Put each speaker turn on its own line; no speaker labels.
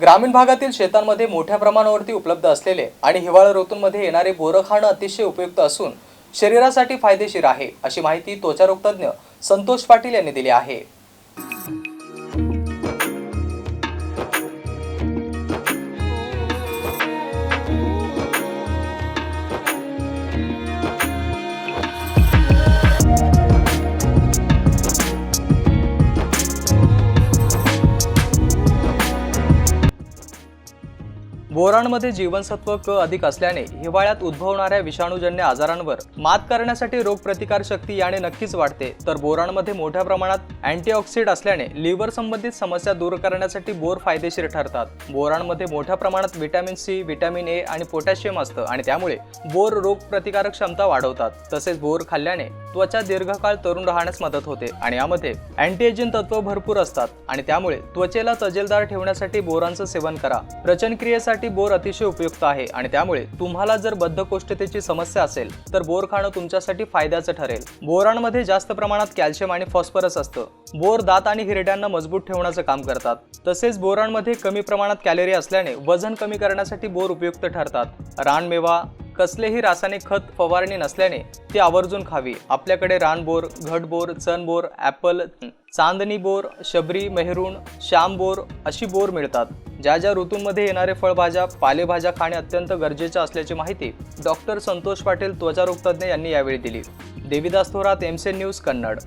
ग्रामीण भागातील शेतांमध्ये मोठ्या प्रमाणावरती उपलब्ध असलेले आणि हिवाळा ऋतूंमध्ये येणारे बोरं खाणं अतिशय उपयुक्त असून शरीरासाठी फायदेशीर आहे अशी माहिती त्वचारोग तज्ज्ञ संतोष पाटील यांनी दिली आहे. बोरांमध्ये जीवनसत्व क अधिक असल्याने हिवाळ्यात उद्भवणाऱ्या विषाणूजन्य आजारांवर मात करण्यासाठी रोगप्रतिकार शक्ती याने नक्कीच वाढते. तर बोरांमध्ये मोठ्या प्रमाणात अँटीऑक्सिड असल्याने लिव्हर संबंधित समस्या दूर करण्यासाठी बोर फायदेशीर ठरतात. बोरांमध्ये मोठ्या प्रमाणात विटॅमिन सी व्हिटॅमिन ए आणि पोटॅशियम असतं आणि त्यामुळे बोर रोगप्रतिकारक क्षमता वाढवतात. तसेच बोर खाल्ल्याने त्वचा दीर्घकाळ तरुण राहण्यास मदत होते आणि यामध्ये अँटीएजिन तत्व भरपूर असतात आणि त्यामुळे त्वचेला तजेलदार ठेवण्यासाठी बोरांचं सेवन करा. प्रचनक्रियेसाठी बोर अतिशय उपयुक्त आहे आणि त्यामुळे तुम्हाला जर बद्धकोष्ठतेची समस्या असेल तर बोर खाणं तुमच्यासाठी फायद्याचं ठरेल. बोरांमध्ये जास्त प्रमाणात कॅल्शियम आणि फॉस्फरस असतं. बोर दात आणि हिरड्यांना मजबूत ठेवण्याचं काम करतात. तसेच बोरांमध्ये कमी प्रमाणात कॅलरी असल्याने वजन कमी करण्यासाठी बोर उपयुक्त ठरतात. रानमेवा कसलेही रासायनिक खत फवारणी नसल्याने ती आवर्जून खावी. आपल्याकडे रानबोर घटबोर चणबोर ॲपल चांदणी बोर शबरी मेहरून श्याम बोर अशी बोर मिळतात. ज्या ज्या ऋतूंमध्ये येणारे फळभाज्या पालेभाज्या खाणे अत्यंत गरजेचं असल्याची माहिती डॉक्टर संतोष पाटील त्वचारोगतज्ञ यांनी यावेळी दिली. देविदास थोरात एमसेन न्यूज कन्नड.